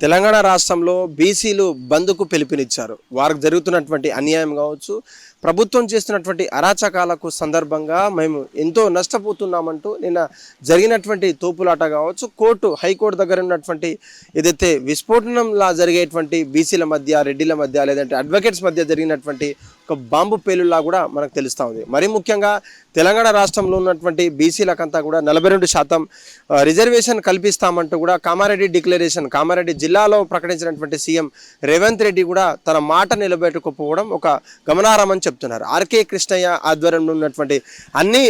తెలంగాణ రాష్ట్రంలో బీసీలు బంద్కు పిలుపునిచ్చారు. వారికి జరుగుతున్నటువంటి అన్యాయం కావచ్చు ప్రభుత్వం చేస్తున్నటువంటి అరాచకాలకు సందర్భంగా మేము ఎంతో నష్టపోతున్నామంటూ నిన్న జరిగినటువంటి తోపులాట కావచ్చు కోర్టు హైకోర్టు దగ్గర ఉన్నటువంటి ఏదైతే విస్ఫోటనంలా జరిగేటువంటి బీసీల మధ్య రెడ్డిల మధ్య లేదంటే అడ్వకేట్స్ మధ్య జరిగినటువంటి ఒక బాంబు పేలులా కూడా మనకు తెలుస్తూ ఉంది. మరీ ముఖ్యంగా తెలంగాణ రాష్ట్రంలో ఉన్నటువంటి బీసీలకంతా కూడా నలభై రెండు శాతం రిజర్వేషన్ కల్పిస్తామంటూ కూడా కామారెడ్డి డిక్లరేషన్ కామారెడ్డి జిల్లాలో ప్రకటించినటువంటి సీఎం రేవంత్ రెడ్డి కూడా తన మాట నిలబెట్టుకోకపోవడం ఒక గమనార్హమని చెప్తున్నారు. ఆర్కే కృష్ణయ్య ఆధ్వర్యంలో ఉన్నటువంటి అన్ని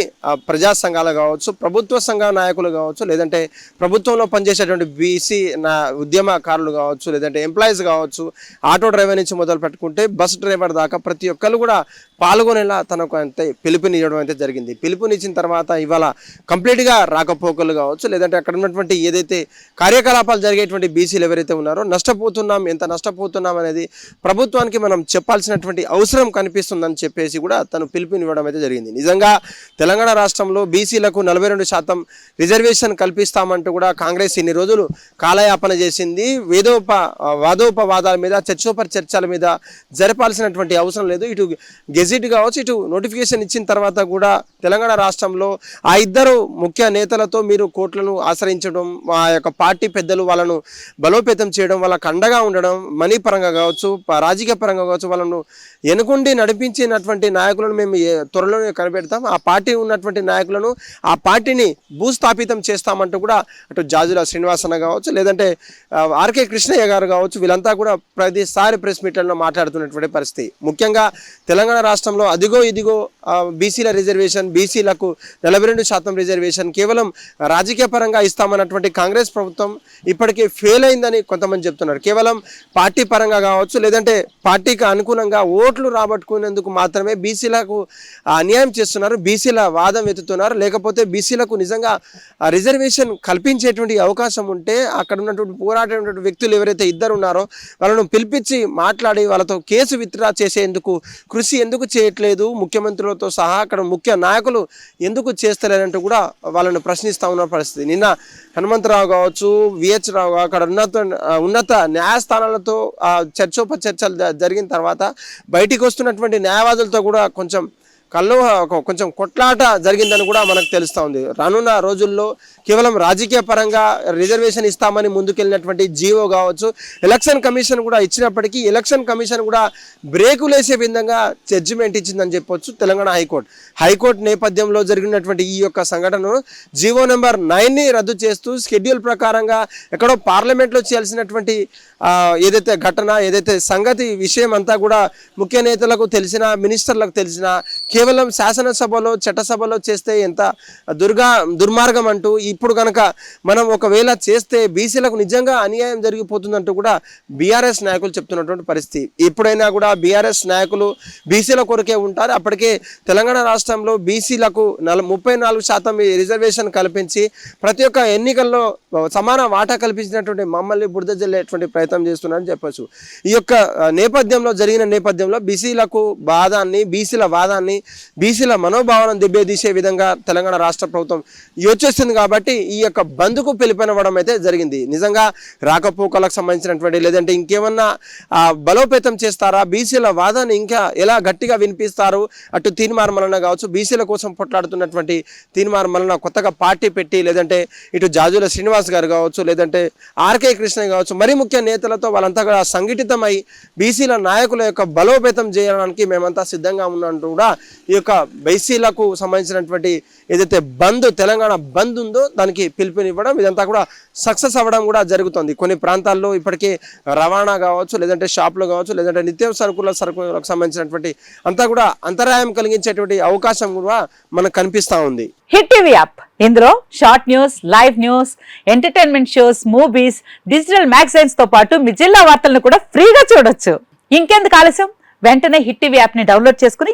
ప్రజా సంఘాలు కావచ్చు ప్రభుత్వ సంఘ నాయకులు కావచ్చు లేదంటే ప్రభుత్వంలో పనిచేసేటువంటి బీసీ నా ఉద్యమకారులు కావచ్చు లేదంటే ఎంప్లాయీస్ కావచ్చు ఆటో డ్రైవర్ నుంచి మొదలు పెట్టుకుంటే బస్ డ్రైవర్ దాకా ప్రతి ఒక్కరు కూడా పాల్గొనేలా తనకు అంతే పిలుపునివ్వడం అయితే జరిగింది. పిలుపునిచ్చిన తర్వాత ఇవాళ కంప్లీట్గా రాకపోకలు కావచ్చు లేదంటే అక్కడ ఉన్నటువంటి ఏదైతే కార్యకలాపాలు జరిగేటువంటి బీసీలు ఎవరైతే ఉన్నారో నష్టపోతున్నాం ఎంత నష్టపోతున్నాం అనేది ప్రభుత్వానికి మనం చెప్పాల్సినటువంటి అవసరం కనిపిస్తుంది కనిపిస్తుందని చెప్పేసి కూడా తను పిలుపునివ్వడం అయితే జరిగింది. నిజంగా తెలంగాణ రాష్ట్రంలో బీసీలకు నలభై రెండు శాతం రిజర్వేషన్ కల్పిస్తామంటూ కూడా కాంగ్రెస్ ఇన్ని రోజులు కాలయాపన చేసింది. వేదోప వాదోపవాదాల మీద చర్చోపరి చర్చల మీద జరపాల్సినటువంటి అవసరం లేదు. ఇటు గెజిట్ కావచ్చు ఇటు నోటిఫికేషన్ ఇచ్చిన తర్వాత కూడా తెలంగాణ రాష్ట్రంలో ఆ ఇద్దరు ముఖ్య నేతలతో మీరు కోర్టులను ఆశ్రయించడం ఆ యొక్క పార్టీ పెద్దలు వాళ్ళను బలోపేతం చేయడం వాళ్ళకు అండగా ఉండడం మనీ పరంగా కావచ్చు రాజకీయ పరంగా కావచ్చు వాళ్ళను ఎనుకుండి నడిపించి నడిపించినటువంటి నాయకులను మేము త్వరలోనే కనిపెడతాం. ఆ పార్టీ ఉన్నటువంటి నాయకులను ఆ పార్టీని భూస్థాపితం చేస్తామంటూ కూడా అటు జాజుల శ్రీనివాసన కావచ్చు లేదంటే ఆర్కే కృష్ణయ్య గారు కావచ్చు వీళ్ళంతా కూడా ప్రతిసారి ప్రెస్ మీట్లలో మాట్లాడుతున్నటువంటి పరిస్థితి. ముఖ్యంగా తెలంగాణ రాష్ట్రంలో అదిగో ఇదిగో బీసీల రిజర్వేషన్ బీసీలకు నలభై రెండు శాతం రిజర్వేషన్ కేవలం రాజకీయ పరంగా ఇస్తామన్నటువంటి కాంగ్రెస్ ప్రభుత్వం ఇప్పటికే ఫెయిల్ అయిందని కొంతమంది చెప్తున్నారు. కేవలం పార్టీ పరంగా కావచ్చు లేదంటే పార్టీకి అనుగుణంగా ఓట్లు రాబట్టుకునేందుకు మాత్రమే బీసీలకు అన్యాయం చేస్తున్నారు బీసీల వాదం ఎత్తుతున్నారు లేకపోతే బీసీలకు నిజంగా రిజర్వేషన్ కల్పించేటువంటి అవకాశం ఉంటే అక్కడ ఉన్నటువంటి పోరాడేటువంటి వ్యక్తులు ఎవరైతే ఇద్దరు ఉన్నారో వాళ్ళను పిలిపించి మాట్లాడి వాళ్ళతో కేసు విత్డ్రా చేసేందుకు కృషి ఎందుకు చేయట్లేదు ముఖ్యమంత్రులు ముఖ్యమంత్రులతో సహా అక్కడ ముఖ్య నాయకులు ఎందుకు చేస్తలేరంటూ కూడా వాళ్ళని ప్రశ్నిస్తూ ఉన్న పరిస్థితి. నిన్న హనుమంతరావు కావచ్చు విహెచ్ రావు అక్కడ ఉన్నత ఉన్నత న్యాయస్థానాలతో ఆ, చర్చోప చర్చలు జరిగిన తర్వాత బయటికి వస్తున్నటువంటి న్యాయవాదులతో కూడా కొంచెం కల్లో కొంచెం కొట్లాట జరిగిందని కూడా మనకు తెలుస్తూ ఉంది. రానున్న రోజుల్లో కేవలం రాజకీయ పరంగా రిజర్వేషన్ ఇస్తామని ముందుకెళ్ళినటువంటి జీవో కావచ్చు ఎలక్షన్ కమిషన్ కూడా ఇచ్చినప్పటికీ ఎలక్షన్ కమిషన్ కూడా బ్రేకులేసే విధంగా జడ్జిమెంట్ ఇచ్చిందని చెప్పొచ్చు తెలంగాణ హైకోర్టు. హైకోర్టు నేపథ్యంలో జరిగినటువంటి ఈ యొక్క సంఘటనను జీవో నెంబర్ నైన్ని రద్దు చేస్తూ షెడ్యూల్ ప్రకారంగా ఎక్కడో పార్లమెంట్లో చేయాల్సినటువంటి ఏదైతే ఘటన ఏదైతే సంగతి విషయం అంతా కూడా ముఖ్య నేతలకు తెలిసిన మినిస్టర్లకు తెలిసిన కేవలం శాసనసభలో చట్టసభలో చేస్తే ఎంత దుర్గా దుర్మార్గం అంటూ ఇప్పుడు కనుక మనం ఒకవేళ చేస్తే బీసీలకు నిజంగా అన్యాయం జరిగిపోతుందంటూ కూడా బీఆర్ఎస్ నాయకులు చెప్తున్నటువంటి పరిస్థితి. ఎప్పుడైనా కూడా బీఆర్ఎస్ నాయకులు బీసీల కొరకే ఉంటారు. అప్పటికే తెలంగాణ రాష్ట్రంలో బీసీలకు నల ముప్పై నాలుగు శాతం ఈ రిజర్వేషన్ కల్పించి ప్రతి ఒక్క ఎన్నికల్లో సమాన వాటా కల్పించినటువంటి మమ్మల్ని బురద జల్లేటువంటి ప్రయత్నం చేస్తున్నారని చెప్పచ్చు. ఈ యొక్క నేపథ్యంలో జరిగిన నేపథ్యంలో బీసీలకు బాధాన్ని బీసీల వాదాన్ని బీసీల మనోభావాలను దెబ్బతీసే విధంగా తెలంగాణ రాష్ట్ర ప్రభుత్వం యోచిస్తుంది కాబట్టి ఈ యొక్క బంద్కు పిలుపునివ్వడం అయితే జరిగింది. నిజంగా రాకపోకలకు సంబంధించినటువంటి లేదంటే ఇంకేమన్నా బలోపేతం చేస్తారా? బీసీల వాదాన్ని ఇంకా ఎలా గట్టిగా వినిపిస్తారు? అటు తీర్మార్ మలన కావచ్చు బీసీల కోసం పొట్లాడుతున్నటువంటి తీర్మార్ మలన కొత్తగా పార్టీ పెట్టి లేదంటే ఇటు జాజుల శ్రీనివాస్ గారు కావచ్చు లేదంటే ఆర్కే కృష్ణ కావచ్చు మరి ముఖ్య నేతలతో వాళ్ళంతా కూడా సంఘటితమై బీసీల నాయకుల యొక్క బలోపేతం చేయడానికి మేమంతా సిద్ధంగా ఉన్నట్టు కూడా ఈ యొక్క బైసీలకు సంబంధించినటువంటి ఏదైతే బంద్ తెలంగాణ బంద్ ఉందో దానికి పిలుపునివ్వడం ఇదంతా కూడా సక్సెస్ అవ్వడం కూడా జరుగుతుంది. కొన్ని ప్రాంతాల్లో ఇప్పటికే రవాణా కావచ్చు లేదంటే షాపులు కావచ్చు లేదంటే నిత్య సరుకుల సరుకులకు సంబంధించినటువంటి అంతా కూడా అంతరాయం కలిగించేటువంటి అవకాశం కూడా మనకు కనిపిస్తూ ఉంది. Hit TV app. ఇందులో short news live news entertainment shows movies digital మ్యాగజైన్స్తో పాటు మీ జిల్లా వార్తలను కూడా ఫ్రీగా చూడొచ్చు. ఇంకెందుకు ఆలస్యం? వెంటనే హిట్ టీవీ యాప్ని డౌన్లోడ్ చేసుకుని